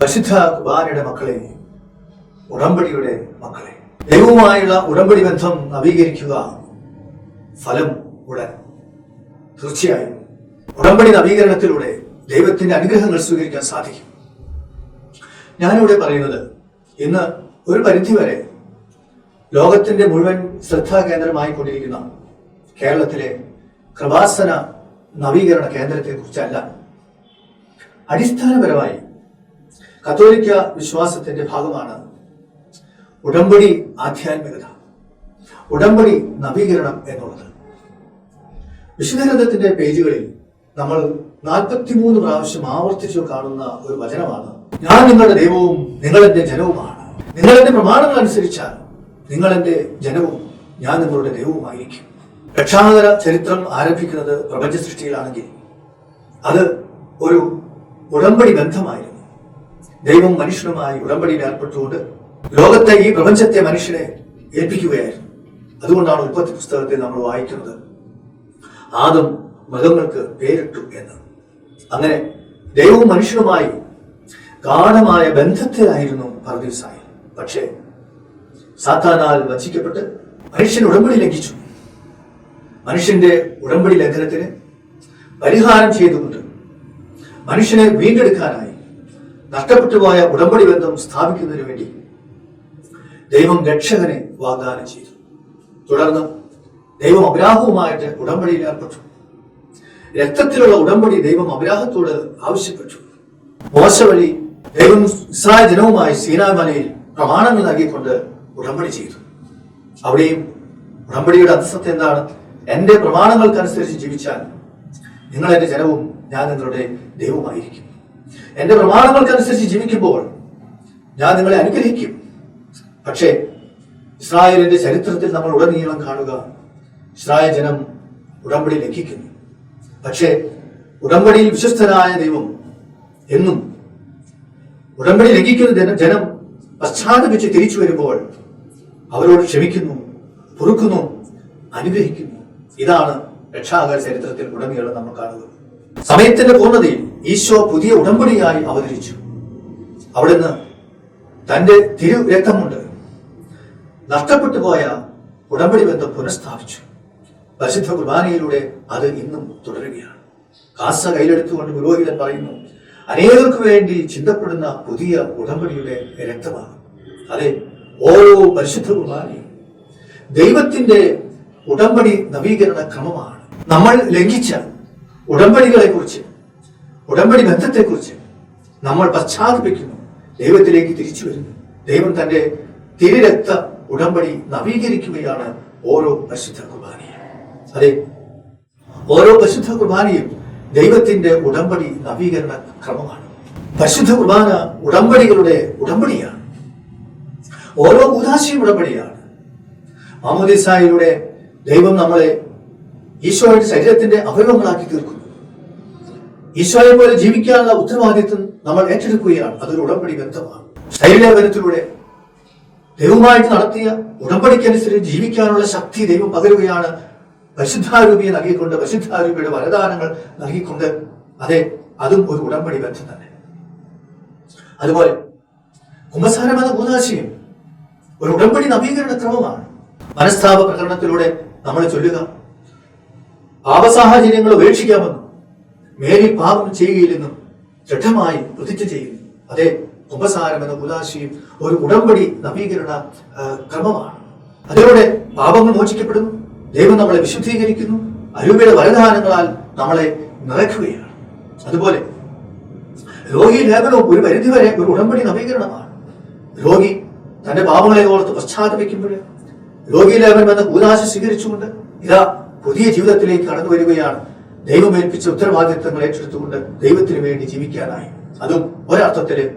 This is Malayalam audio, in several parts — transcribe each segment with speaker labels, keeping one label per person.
Speaker 1: പരിശുദ്ധ മക്കളെ ഉടമ്പടിയുടെ മക്കളെ ദൈവവുമായുള്ള ഉടമ്പടി ബന്ധം നവീകരിക്കുക ഫലം ഉടൻ. തീർച്ചയായും ഉടമ്പടി നവീകരണത്തിലൂടെ ദൈവത്തിന്റെ അനുഗ്രഹങ്ങൾ സ്വീകരിക്കാൻ സാധിക്കും. ഞാനിവിടെ പറയുന്നത് ഇന്ന് ഒരു പരിധിവരെ ലോകത്തിന്റെ മുഴുവൻ ശ്രദ്ധാകേന്ദ്രമായി കൊണ്ടിരിക്കുന്ന കേരളത്തിലെ കൃപാസന നവീകരണ കേന്ദ്രത്തെ കുറിച്ചല്ല അടിസ്ഥാനപരമായി കത്തോലിക്ക വിശ്വാസത്തിന്റെ ഭാഗമാണ് ഉടമ്പടി ആധ്യാത്മികത ഉടമ്പടി നവീകരണം എന്നുള്ളത്. വിശുദ്ധഗ്രന്ഥത്തിന്റെ പേജുകളിൽ നമ്മൾ നാൽപ്പത്തിമൂന്ന് പ്രാവശ്യം ആവർത്തിച്ചു കാണുന്ന ഒരു വചനമാണ്. ഞാൻ നിങ്ങളുടെ ദൈവവും നിങ്ങളെന്റെ ജനവുമാണ്. നിങ്ങളെന്റെ പ്രമാണങ്ങൾ അനുസരിച്ചാൽ നിങ്ങളെന്റെ ജനവും ഞാൻ നിങ്ങളുടെ ദൈവവുമായിരിക്കും. രക്ഷാകര ചരിത്രം ആരംഭിക്കുന്നത് പ്രപഞ്ച സൃഷ്ടിയിലാണെങ്കിൽ അത് ഒരു ഉടമ്പടി ബന്ധമായിരുന്നു. ദൈവം മനുഷ്യനുമായി ഉടമ്പടിയിൽ ഏർപ്പെട്ടുകൊണ്ട് ലോകത്തെ ഈ പ്രപഞ്ചത്തെ മനുഷ്യനെ ഏൽപ്പിക്കുകയായിരുന്നു. അതുകൊണ്ടാണ് ഉൽപ്പത്തി പുസ്തകത്തെ നമ്മൾ വായിക്കുന്നത് ആദം മൃഗങ്ങൾക്ക് പേരിട്ടു എന്ന്. അങ്ങനെ ദൈവവും മനുഷ്യനുമായി ഗാഠമായ ബന്ധത്തിലായിരുന്നു പർദീസായി പക്ഷേ സാത്താനാൽ വഞ്ചിക്കപ്പെട്ട് മനുഷ്യൻ ഉടമ്പടി ലംഘിച്ചു. മനുഷ്യന്റെ ഉടമ്പടി ലംഘനത്തിന് പരിഹാരം ചെയ്തുകൊണ്ട് മനുഷ്യനെ വീണ്ടെടുക്കാനായി നഷ്ടപ്പെട്ടു പോയ ഉടമ്പടി ബന്ധം സ്ഥാപിക്കുന്നതിന് വേണ്ടി ദൈവം രക്ഷകനെ വാഗ്ദാനം ചെയ്തു. തുടർന്ന് ദൈവം അബ്രാഹവുമായിട്ട് ഉടമ്പടിയിൽ ഏർപ്പെട്ടു. രക്തത്തിലുള്ള ഉടമ്പടി ദൈവം അബ്രാഹത്തോട് ആവശ്യപ്പെട്ടു. മോശ വഴി ദൈവം ഇസ്രായേൽ ജനവുമായി സീനാ മലയിൽ പ്രമാണങ്ങൾ നൽകിക്കൊണ്ട് ഉടമ്പടി ചെയ്തു. അവിടെയും ഉടമ്പടിയുടെ അന്തസ്സത്തെ എന്താണ്? എന്റെ പ്രമാണങ്ങൾക്കനുസരിച്ച് ജീവിച്ചാൽ നിങ്ങൾ എന്റെ ജനവും ഞാൻ നിങ്ങളുടെ ദൈവമായിരിക്കും. എന്റെ പ്രമാണങ്ങൾക്കനുസരിച്ച് ജീവിക്കുമ്പോൾ ഞാൻ നിങ്ങളെ അനുഗ്രഹിക്കും. പക്ഷേ ഇസ്രായേലിന്റെ ചരിത്രത്തിൽ നമ്മൾ ഉടനീളം കാണുക ഇസ്രായേൽ ജനം ഉടമ്പടി ലംഘിക്കുന്നു. പക്ഷേ ഉടമ്പടിയിൽ വിശ്വസ്തനായ ദൈവം എന്നും ഉടമ്പടി ലംഘിക്കുന്ന ജന- ജനം പശ്ചാത്തപിച്ച് തിരിച്ചു വരുമ്പോൾ അവരോട് ക്ഷമിക്കുന്നു പൊറുക്കുന്നു അനുഗ്രഹിക്കുന്നു. ഇതാണ് രക്ഷാകര ചരിത്രത്തിൽ ഉടനീളം നമ്മൾ കാണുന്നത്. സമയത്തിന്റെ പൂർണതയിൽ ഈശോ പുതിയ ഉടമ്പടിയായി അവതരിച്ചു. അവിടുന്ന് തന്റെ തിരു രക്തമുണ്ട് നഷ്ടപ്പെട്ടു പോയ ഉടമ്പടി ബന്ധം പുനഃസ്ഥാപിച്ചു. പരിശുദ്ധ കുർബാനയിലൂടെ അത് ഇന്നും തുടരുകയാണ്. കാസ കയ്യിലെടുത്തുകൊണ്ട് പുരോഹിതൻ പറയുന്നു അനേകർക്ക് വേണ്ടി ചിന്തപ്പെടുന്ന പുതിയ ഉടമ്പടിയുടെ രക്തമാണ്. അതെ ഓരോ പരിശുദ്ധ കുർബാനയും ദൈവത്തിന്റെ ഉടമ്പടി നവീകരണ ക്രമമാണ്. നമ്മൾ ലംഘിച്ച ഉടമ്പടികളെ കുറിച്ച് ഉടമ്പടി ബന്ധത്തെക്കുറിച്ച് നമ്മൾ പശ്ചാത്തപിക്കുന്നു. ദൈവത്തിലേക്ക് തിരിച്ചു വരുന്നു. ദൈവം തന്റെ തിരുരക്ത ഉടമ്പടി നവീകരിക്കുകയാണ് ഓരോ പരിശുദ്ധ കുർബാനയും. അതെ ഓരോ പരിശുദ്ധ കുർബാനയും ദൈവത്തിന്റെ ഉടമ്പടി നവീകരണ ക്രമമാണ്. പരിശുദ്ധ കുർബാന ഉടമ്പടികളുടെ ഉടമ്പടിയാണ്. ഓരോ ഉദാശയും ഉടമ്പടിയാണ്. മാമോദിസായിലൂടെ ദൈവം നമ്മളെ ഈശോയുടെ ശരീരത്തിന്റെ അവയവങ്ങളാക്കി തീർക്കുന്നു. ഈശോയെ പോലെ ജീവിക്കാനുള്ള ഉത്തരവാദിത്വം നമ്മൾ ഏറ്റെടുക്കുകയാണ്. അതൊരു ഉടമ്പടി ബന്ധമാണ്. ശരീരബലത്തിലൂടെ ദൈവമായിട്ട് നടത്തിയ ഉടമ്പടിക്കനുസരിച്ച് ജീവിക്കാനുള്ള ശക്തി ദൈവം പകരുകയാണ് പരിശുദ്ധാരൂപിയെ നൽകിക്കൊണ്ട് പരിശുദ്ധാരൂപിയുടെ വരദാനങ്ങൾ നൽകിക്കൊണ്ട്. അതെ അതും ഒരു ഉടമ്പടി ബന്ധം തന്നെ. അതുപോലെ കുംഭസാരം എന്ന ഭൂതാശയം ഒരു ഉടമ്പടി നവീകരണ ക്രമമാണ്. മനസ്താപ പ്രകടനത്തിലൂടെ നമ്മൾ ചൊല്ലുക. പാപസാഹചര്യങ്ങൾ ഉപേക്ഷിക്കാമെന്നും മേലിൽ പാപം ചെയ്യുകയില്ലെന്നും ദൃഢമായി പ്രതിജ്ഞ ചെയ്യുന്നു. അതെ ഉപസാരം എന്ന ഉദാശിയും ഒരു ഉടമ്പടി നവീകരണ ക്രമമാണ്. അതിലൂടെ പാപങ്ങൾ മോചിക്കപ്പെടുന്നു. ദൈവം നമ്മളെ വിശുദ്ധീകരിക്കുന്നു. അരൂപയുടെ വരദാനങ്ങളാൽ നമ്മളെ നിറയ്ക്കുകയാണ്. അതുപോലെ രോഗി ലേഖനവും ഒരു പരിധിവരെ ഒരു ഉടമ്പടി നവീകരണമാണ്. രോഗി തന്റെ പാപങ്ങളെ ഓർത്ത് പശ്ചാത്തപിക്കുമ്പോൾ രോഗി ലേഖനം എന്ന കൂതാശ സ്വീകരിച്ചുകൊണ്ട് ഇതാ പുതിയ ജീവിതത്തിലേക്ക് കടന്നു വരികയാണ് ദൈവം ഏൽപ്പിച്ച ഉത്തരവാദിത്തങ്ങൾ ഏറ്റെടുത്തുകൊണ്ട് ദൈവത്തിന് വേണ്ടി ജീവിക്കാനായി. അതും ഒരർത്ഥത്തിൽ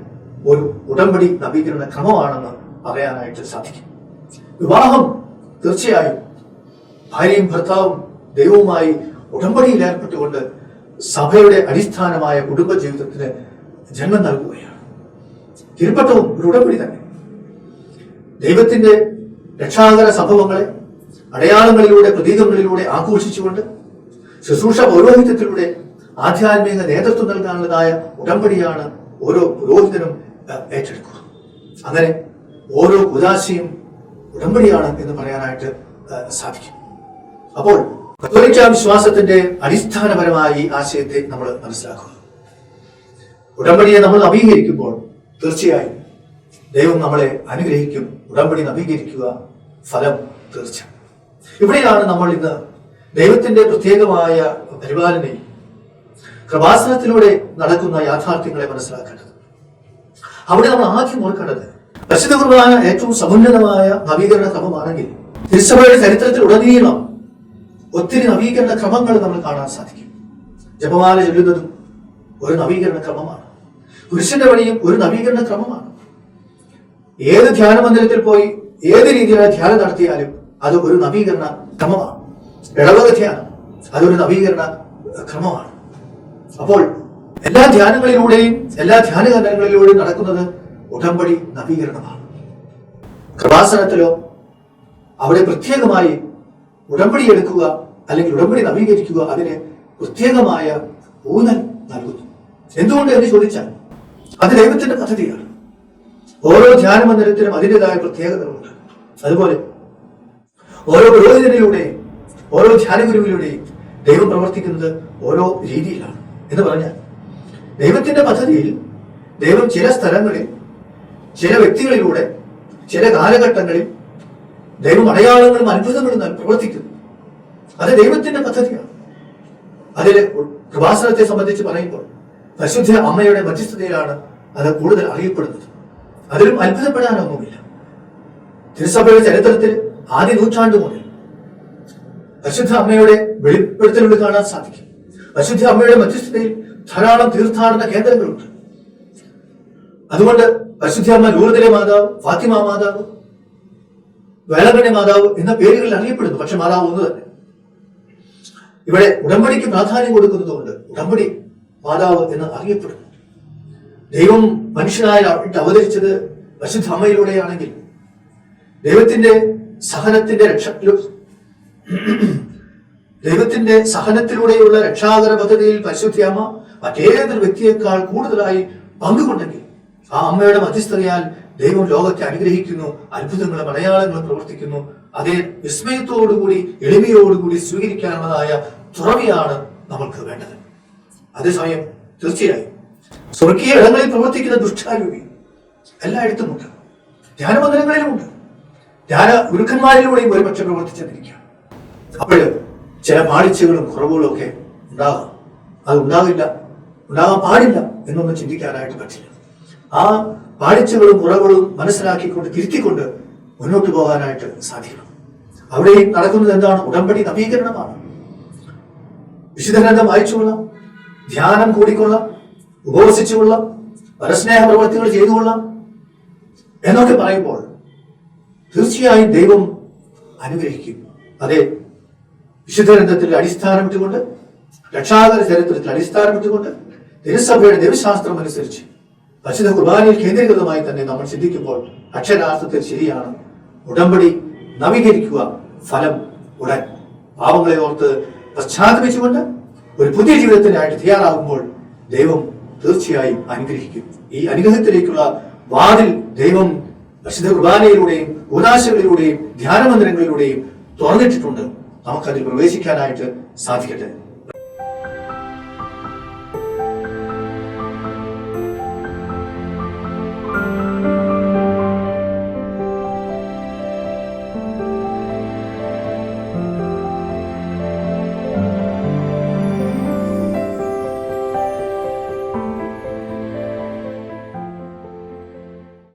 Speaker 1: ഒരു ഉടമ്പടി നവീകരണ ക്രമമാണെന്ന് പറയാനായിട്ട് സാധിക്കും. വിവാഹം തീർച്ചയായും ഭാര്യയും ഭർത്താവും ദൈവവുമായി ഉടമ്പടിയിൽ ഏർപ്പെട്ടുകൊണ്ട് സഭയുടെ അടിസ്ഥാനമായ കുടുംബ ജീവിതത്തിന് ജന്മം നൽകുകയാണ്. തിരുപ്പട്ടവും ഒരു ഉടമ്പടി തന്നെ. ദൈവത്തിന്റെ രക്ഷാകര സംഭവങ്ങളെ അടയാളങ്ങളിലൂടെ പ്രതീകങ്ങളിലൂടെ ആഘോഷിച്ചുകൊണ്ട് ശുശ്രൂഷ പൗരോഹിത്യത്തിലൂടെ ആധ്യാത്മിക നേതൃത്വം നൽകാനുള്ളതായ ഉടമ്പടിയാണ് ഓരോ പുരോഹിതനും ഏറ്റെടുക്കുക അങ്ങനെ ഓരോ ഉദാശയും ഉടമ്പടിയാണ് എന്ന് പറയാനായിട്ട് സാധിക്കും. അപ്പോൾ വിശ്വാസത്തിന്റെ അടിസ്ഥാനപരമായ ഈ ആശയത്തെ നമ്മൾ മനസ്സിലാക്കുക ഉടമ്പടിയെ നമ്മൾ നവീകരിക്കുമ്പോൾ തീർച്ചയായും ദൈവം നമ്മളെ അനുഗ്രഹിക്കും ഉടമ്പടി നവീകരിക്കുക ഫലം തീർച്ച ഇവിടെയാണ് നമ്മൾ ഇന്ന് ദൈവത്തിന്റെ പ്രത്യേകമായ പരിപാലനയും കൃപാസനത്തിലൂടെ നടക്കുന്ന യാഥാർത്ഥ്യങ്ങളെ മനസ്സിലാക്കേണ്ടത് അവിടെ നമ്മൾ ആദ്യം ഓർക്കേണ്ടത് പരിശുദ്ധ കുർബാന ഏറ്റവും സമുന്നതമായ നവീകരണ ക്രമമാണെങ്കിൽ തിരുസഭയുടെ ചരിത്രത്തിൽ ഉടനീളം ഒത്തിരി നവീകരണ ക്രമങ്ങൾ നമ്മൾ കാണാൻ സാധിക്കും. ജപമാല ചൊല്ലുന്നതും ഒരു നവീകരണ ക്രമമാണ്. പുരുഷന്റെ വഴിയും ഒരു നവീകരണ ക്രമമാണ്. ഏത് ധ്യാന മന്ദിരത്തിൽ പോയി ഏത് രീതിയിലുള്ള ധ്യാനം നടത്തിയാലും അത് ഒരു നവീകരണ ക്രമമാണ്. ധ്യാനം അതൊരു നവീകരണ ക്രമമാണ്. അപ്പോൾ എല്ലാ ധ്യാനങ്ങളിലൂടെയും എല്ലാ ധ്യാന കേന്ദ്രങ്ങളിലൂടെയും നടക്കുന്നത് ഉടമ്പടി നവീകരണമാണ്. കൃപാസനത്തിലോ അവിടെ പ്രത്യേകമായി ഉടമ്പടി എടുക്കുക അല്ലെങ്കിൽ ഉടമ്പടി നവീകരിക്കുക അതിന് പ്രത്യേകമായ ഊന്നൽ നൽകുന്നു. എന്തുകൊണ്ട് എന്ന് ചോദിച്ചാൽ അത് ദൈവത്തിന്റെ പദ്ധതിയാണ്. ഓരോ ധ്യാന മന്ദിരത്തിനും അതിന്റെതായ പ്രത്യേകതകളുണ്ട്. അതുപോലെ ഓരോ പുരോഹിതനിലൂടെയും ഓരോ ധ്യാന ദൈവം പ്രവർത്തിക്കുന്നത് ഓരോ രീതിയിലാണ് എന്ന് പറഞ്ഞാൽ ദൈവത്തിന്റെ പദ്ധതിയിൽ ദൈവം ചില സ്ഥലങ്ങളിൽ ചില വ്യക്തികളിലൂടെ ചില കാലഘട്ടങ്ങളിൽ ദൈവം അടയാളങ്ങളും അത്ഭുതങ്ങളും പ്രവർത്തിക്കുന്നു. അത് ദൈവത്തിന്റെ പദ്ധതിയാണ്. അതിൽ കൃപാസനത്തെ സംബന്ധിച്ച് പറയുമ്പോൾ പരിശുദ്ധ അമ്മയുടെ മധ്യസ്ഥതയിലാണ് അത് കൂടുതൽ അറിയപ്പെടുന്നത്. അതിലും അത്ഭുതപ്പെടാനൊന്നുമില്ല. തിരുസഭയുടെ ചരിത്രത്തിൽ ആദ്യ നൂറ്റാണ്ട് മുതൽ പരിശുദ്ധ അമ്മയുടെ വെളിപ്പെടുത്തലുകൾ കാണാൻ സാധിക്കും. പരിശുദ്ധ അമ്മയുടെ മധ്യസ്ഥതയിൽ ധാരാളം തീർത്ഥാടന കേന്ദ്രങ്ങളുണ്ട്. അതുകൊണ്ട് പരിശുദ്ധ അമ്മ ലൂർദിലെ മാതാവ് ഫാത്തിമ മാതാവ് വേളങ്കണ്ണി മാതാവ് എന്ന പേരുകളിൽ അറിയപ്പെടുന്നു പക്ഷെ മാതാവ് ഒന്ന് തന്നെ. ഇവിടെ ഉടമ്പടിക്ക് പ്രാധാന്യം കൊടുക്കുന്നതുകൊണ്ട് ഉടമ്പടി മാതാവ് എന്ന് അറിയപ്പെടുന്നു. ദൈവം മനുഷ്യനായിട്ട് അവതരിച്ചത് പരിശുദ്ധ അമ്മയിലൂടെയാണെങ്കിൽ ദൈവത്തിന്റെ സഹനത്തിന്റെ രക്ഷ ദൈവത്തിന്റെ സഹനത്തിലൂടെയുള്ള രക്ഷാകര പദ്ധതിയിൽ പരിശുദ്ധിയാമ മറ്റേതൊരു വ്യക്തിയേക്കാൾ കൂടുതലായി പങ്കുകൊണ്ടെങ്കിൽ ആ അമ്മയുടെ മധ്യസ്ഥതയാൽ ദൈവം ലോകത്തെ അനുഗ്രഹിക്കുന്നു അത്ഭുതങ്ങളും അടയാളങ്ങളും പ്രവർത്തിക്കുന്നു. അതേ വിസ്മയത്തോടുകൂടി എളിമയോടുകൂടി സ്വീകരിക്കാനുള്ളതായ തുറവിയാണ് നമ്മൾക്ക് വേണ്ടത്. അതേസമയം തീർച്ചയായും സ്വർഗീയ ഇടങ്ങളിൽ പ്രവർത്തിക്കുന്ന ദുഷ്ടാരൂപി എല്ലായിടത്തുമുണ്ട്. ധ്യാനമന്ദിരങ്ങളിലുമുണ്ട്. ധ്യാന ഗുരുക്കന്മാരിലൂടെയും ഒരുപക്ഷെ പ്രവർത്തിച്ചെന്നിരിക്കാം. അപ്പോൾ ചില പാളിച്ചകളും കുറവുകളും ഒക്കെ ഉണ്ടാകാം. അത് ഉണ്ടാകില്ല. ഉണ്ടാകാൻ പാടില്ല എന്നൊന്നും ചിന്തിക്കാനായിട്ട് പറ്റില്ല. ആ പാളിച്ചകളും കുറവുകളും മനസ്സിലാക്കിക്കൊണ്ട് തിരുത്തിക്കൊണ്ട് മുന്നോട്ട് പോകാനായിട്ട് സാധിക്കണം. അവിടെ നടക്കുന്നത് എന്താണ്? ഉടമ്പടി നവീകരണമാണ്. വിശുദ്ധഗ്രന്ഥം വായിച്ചുകൊള്ളാം ധ്യാനം കൂടിക്കൊള്ളാം ഉപവസിച്ചുകൊള്ളാം പരസ്നേഹ പ്രവൃത്തികൾ ചെയ്തുകൊള്ളാം എന്നൊക്കെ പറയുമ്പോൾ തീർച്ചയായും ദൈവം അനുഗ്രഹിക്കും. അതെ വിശുദ്ധ ഗ്രന്ഥത്തിൽ അടിസ്ഥാനമിട്ടുകൊണ്ട് രക്ഷാകര ചരിത്രത്തിൽ അടിസ്ഥാനമിട്ടുകൊണ്ട് തിരുസഭയുടെ ദൈവശാസ്ത്രം അനുസരിച്ച് പരിശുദ്ധ കുർബാനയിൽ കേന്ദ്രീകൃതമായി തന്നെ നമ്മൾ ചിന്തിക്കുമ്പോൾ അക്ഷരാർത്ഥത്തിൽ ശരിയാണ്. ഉടമ്പടി നവീകരിക്കുക ഫലം ഉടൻ. പാവങ്ങളെ ഓർത്ത് പശ്ചാത്തപിച്ചുകൊണ്ട് ഒരു പുതിയ ജീവിതത്തിനായിട്ട് തയ്യാറാകുമ്പോൾ ദൈവം തീർച്ചയായും അനുഗ്രഹിക്കും. ഈ അനുഗ്രഹത്തിലേക്കുള്ള വാതിൽ ദൈവം പരിശുദ്ധ കുർബാനയിലൂടെയും ഉദാശകളിലൂടെയും ധ്യാനമന്ദിരങ്ങളിലൂടെയും തുറന്നിട്ടിട്ടുണ്ട്. നമുക്കതിൽ പ്രവേശിക്കാനായിട്ട് സാധിക്കട്ടെ.